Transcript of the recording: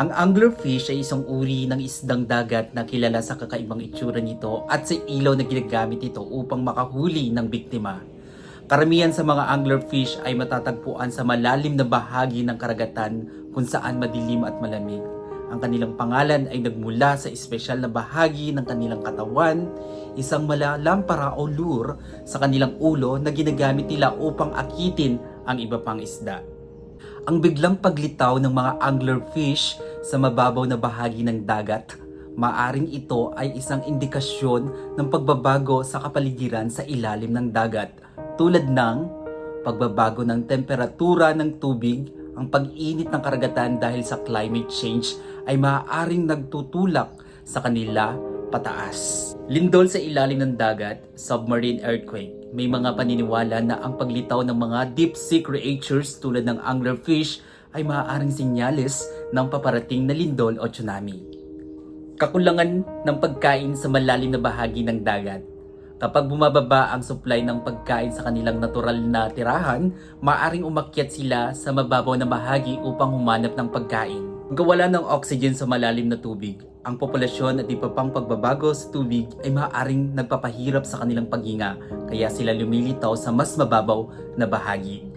Ang anglerfish ay isang uri ng isdang dagat na kilala sa kakaibang itsura nito at sa ilaw na ginagamit ito upang makahuli ng biktima. Karamihan sa mga anglerfish ay matatagpuan sa malalim na bahagi ng karagatan kung saan madilim at malamig. Ang kanilang pangalan ay nagmula sa espesyal na bahagi ng kanilang katawan, isang malalampara o lure sa kanilang ulo na ginagamit nila upang akitin ang iba pang isda. Ang biglang paglitaw ng mga anglerfish sa mababaw na bahagi ng dagat, maaring ito ay isang indikasyon ng pagbabago sa kapaligiran sa ilalim ng dagat tulad ng pagbabago ng temperatura ng tubig, ang pag-init ng karagatan dahil sa climate change ay maaaring nagtutulak sa kanila pataas. Lindol sa ilalim ng dagat, submarine earthquake. May mga paniniwala na ang paglitaw ng mga deep sea creatures tulad ng anglerfish ay maaaring sinyalis ng paparating na lindol o tsunami. Kakulangan ng pagkain sa malalim na bahagi ng dagat. Kapag bumababa ang supply ng pagkain sa kanilang natural na tirahan, maaring umakyat sila sa mababaw na bahagi upang humanap ng pagkain. Pagkawala ng oxygen sa malalim na tubig, ang populasyon at iba pang pagbabago sa tubig ay maaaring nagpapahirap sa kanilang paghinga, kaya sila lumilitaw sa mas mababaw na bahagi.